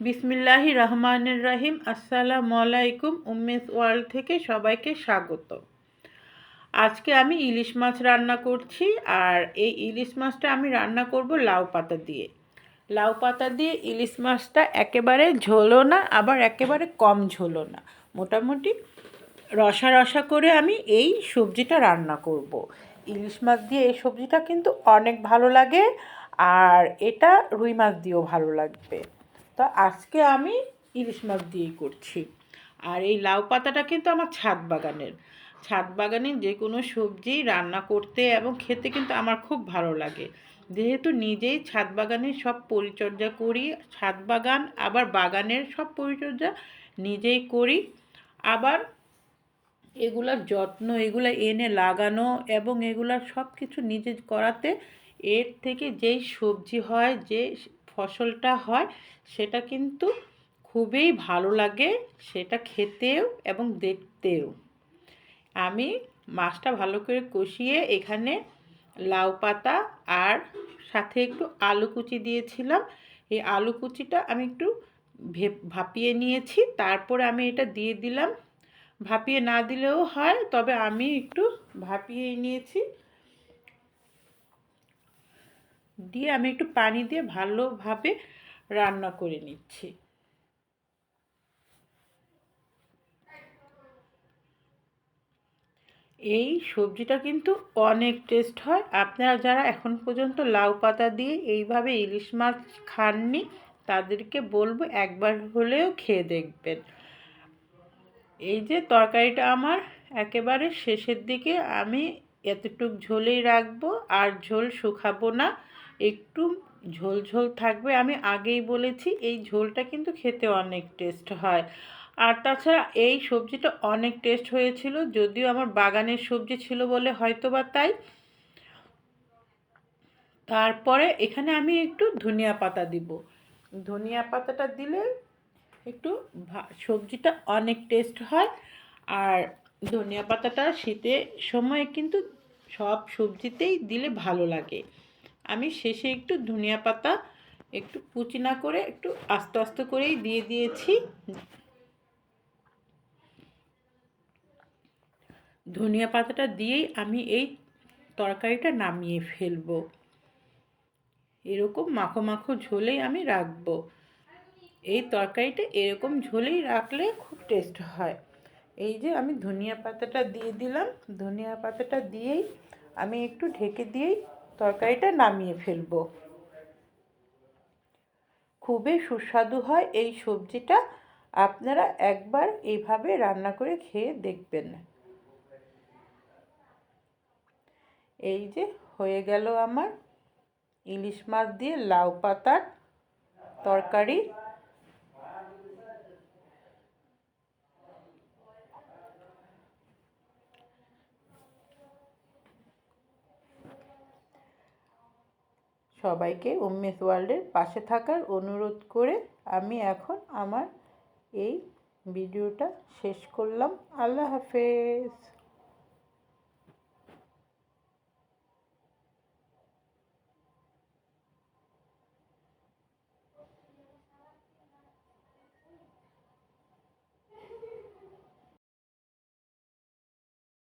বিসমিল্লাহি রহমানুর রহিম। আসসালামু আলাইকুম উম্মেস ওয়ার্ল্ড থেকে সবাইকে স্বাগত। আজকে আমি ইলিশ মাছ রান্না করছি আর এই ইলিশ মাছটা আমি রান্না করব লাউ পাতা দিয়ে। লাউ পাতা দিয়ে ইলিশ মাছটা একেবারে ঝোলো না, আবার একেবারে কম ঝোলো না। মোটামুটি রসা রসা করে আমি এই সবজিটা রান্না করব। ইলিশ মাছ দিয়ে এই সবজিটা কিন্তু অনেক ভালো লাগে আর এটা রুই মাছ দিয়েও ভালো লাগবে। তো আজকে আমি ইলিশ মাছ দিয়েই করছি। আর এই লাউ পাতাটা কিন্তু আমার ছাদ বাগানের। ছাদ বাগানে যে কোনো সবজি রান্না করতে এবং খেতে কিন্তু আমার খুব ভালো লাগে। যেহেতু নিজেই ছাদ বাগানের সব পরিচর্যা করি, ছাদ বাগান, আবার বাগানের সব পরিচর্যা নিজেই করি, আবার এগুলার যত্ন, এগুলো এনে লাগানো এবং এগুলার সব কিছু নিজে করাতে এর থেকে যেই সবজি হয়, যে ফসলটা হয়, সেটা কিন্তু খুবই ভালো লাগে, সেটা খেতেও এবং দেখতেও। আমি মাছটা ভালো করে কষিয়ে এখানে লাউ পাতা আর সাথে একটু আলু কুচি দিয়েছিলাম। এই আলু কুচিটা আমি একটু ভাপিয়ে নিয়েছি, তারপরে আমি এটা দিয়ে দিলাম। ভাপিয়ে না দিলেও হয়, তবে আমি একটু ভাপিয়ে নিয়েছি। দিয়ে আমি একটু পানি দিয়ে ভালোভাবে রান্না করে নিচ্ছি। এই সবজিটা কিন্তু অনেক টেস্ট হয়। আপনারা যারা এখন পর্যন্ত লাউ পাতা দিয়ে এইভাবে ইলিশ মাছ খাননি, তাদেরকে বলব একবার হলেও খেয়ে দেখবেন। এই যে তরকারিটা আমার একেবারে শেষের দিকে আমি এতটুক ঝোলেই রাখব, আর ঝোল শুকাবো না। একটু ঝোল ঝোল থাকবে। আমি আগেই বলেছি, এই ঝোলটা কিন্তু খেতে অনেক টেস্ট হয়। আর তাছাড়া এই সবজিটা অনেক টেস্ট হয়েছিল, যদিও আমার বাগানের সবজি ছিল বলে হয়তো বা তাই। তারপরে এখানে আমি একটু ধনিয়া পাতা দিব। ধনিয়া পাতাটা দিলে একটু সবজিটা অনেক টেস্ট হয়। আর ধনিয়া পাতাটা শীতের সময় কিন্তু সব সবজিতেই দিলে ভালো লাগে। আমি শেষে একটু ধনিয়া পাতা, একটু কুচি না করে একটু আস্তে আস্তে করেই দিয়ে দিয়েছি। ধনিয়া পাতাটা দিয়েই আমি এই তরকারিটা নামিয়ে ফেলব। এরকম মাখো মাখো ঝোলেই আমি রাখব। এই তরকারিটা এরকম ঝোলেই রাখলে খুব টেস্ট হয়। এই যে আমি ধনিয়া পাতাটা দিয়ে দিলাম। ধনিয়া পাতাটা দিয়েই আমি একটু ঢেকে দিয়েই তরকারিটা নামিয়ে ফেলব। খুবই সুস্বাদু হয় এই সবজিটা। আপনারা একবার এইভাবে রান্না করে খেয়ে দেখবেন। এই যে হয়ে গেল আমার ইলিশ মাছ দিয়ে লাউ পাতার তরকারি। সবাইকে উম্মেস ওয়ার্ল্ডের পাশে থাকার অনুরোধ করে আমি এখন আমার এই ভিডিওটা শেষ করলাম। আল্লাহ হাফেজ।